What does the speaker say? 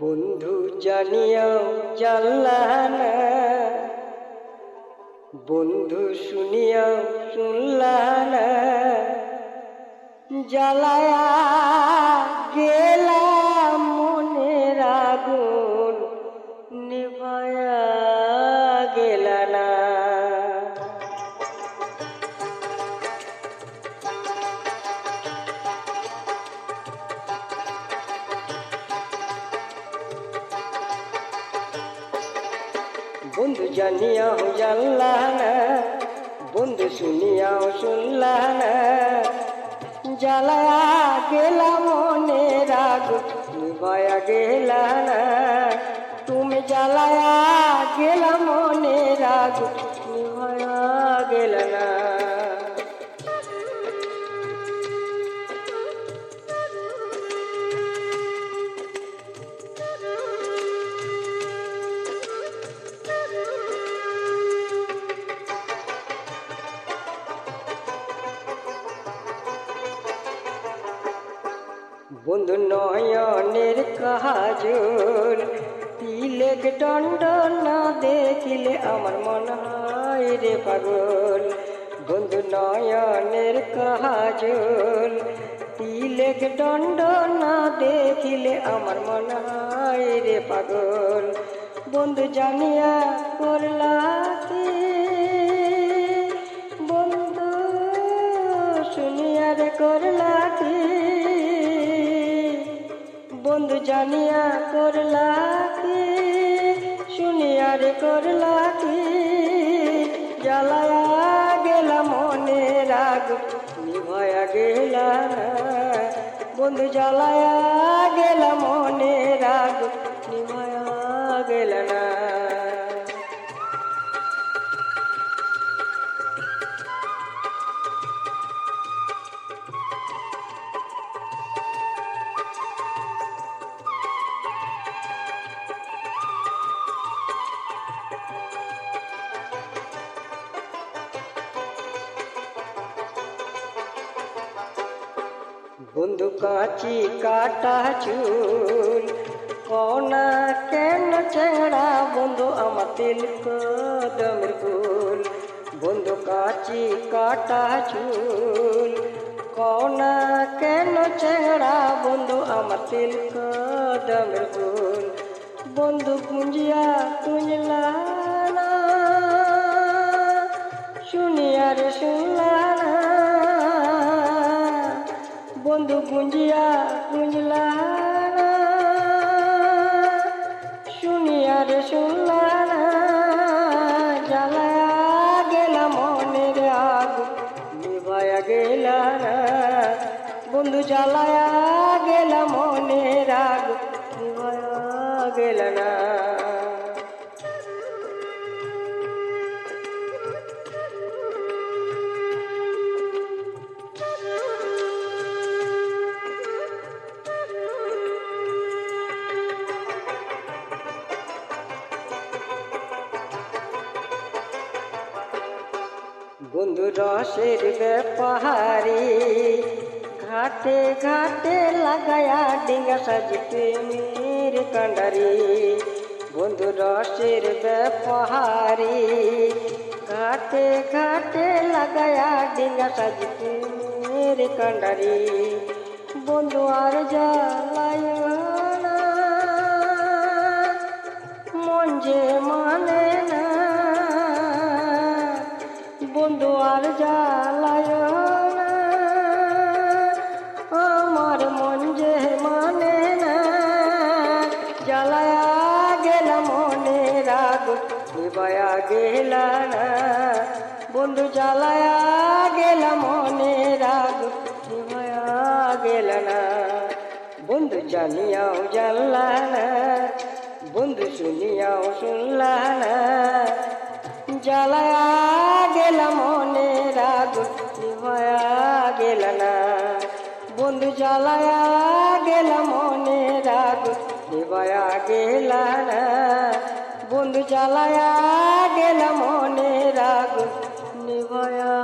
বন্ধু জানিয়াও জানলান বন্ধু শুনিয়াও শুনলান জ্বালায়া গেলা বন্ধু জানিয়াও জানলা না বন্ধু শুনিয়াও শুনলা না জ্বালায়া গেলা মনে রাগ নিভায়া গেলা না তুমি জ্বালায়া গেলা বন্ধু নয়নের কাজল, তিলেক দণ্ড না দেখিলে আমার মন হয় রে পাগল। বন্ধু নয়নের কাজল, তিলেক দণ্ড না দেখিলে আমার মন হয় রে পাগল। বন্ধু জানিয়া করলা কি? বন্ধু শুনিয়া রে করলা জানিয়া করলা কি শুনিয়া রে করলা কি জ্বালায়া গেলা মনে রাগ, নিভয়া গেলা বন্ধু, জ্বালায়া গেলা মনে রাগ, নিভয়া গেলা না। বন্ধু কাঁচি কাটা চুল। কনা কেন চেংড়া বন্ধু আমার তিল কদমের ফুল। বন্ধু কাঁচি কাটা চুল। কনা কেন চেংড়া বন্ধু আমার তিল কদমের ফুল। বন্ধু কুঞ্জিয়া কুঞ্জলা না শুনিয়া রে শুনলা বন্ধু গুঞ্জিয়া, গুঞ্জলা শুনিয়া রে শুনলা না। জ্বালায়া গেলা মনের আগ নিভায়া গেলা বন্ধু জ্বালায়া গেলা মনের আগ নিভায়া গেলা না। বন্ধু রসের ব্যাপারি, ঘাটে ঘাটে লাগায়া ডিঙ্গা সাজিতে মের কান্ডারি। বন্ধু রসের ব্যাপারি, ঘাটে ঘাটে লাগায়া ডিঙ্গা সাজিতে মের কান্ডারি। বন্ধু আর জ্বালায় আর জ্বালায় না আমার মন যে মানে না, জ্বালায়া গেলা মনে রাগ, নিবায়া গেলা না। বন্ধু, জ্বালায়া গেলা মনে রাগ, নিবায়া গেলা না। বন্ধু, জানিয়াও জানলা না, বন্ধু, শুনিয়াও শুনলা না। জ্বালায়া গেল মনে রাগ, নিভায়া গেল না। বন্ধু জ্বালায়া গেল মনে রাগ, নিভায়া গেল না। বন্ধু জ্বালায়া গেল মনে রাগ, নিভায়া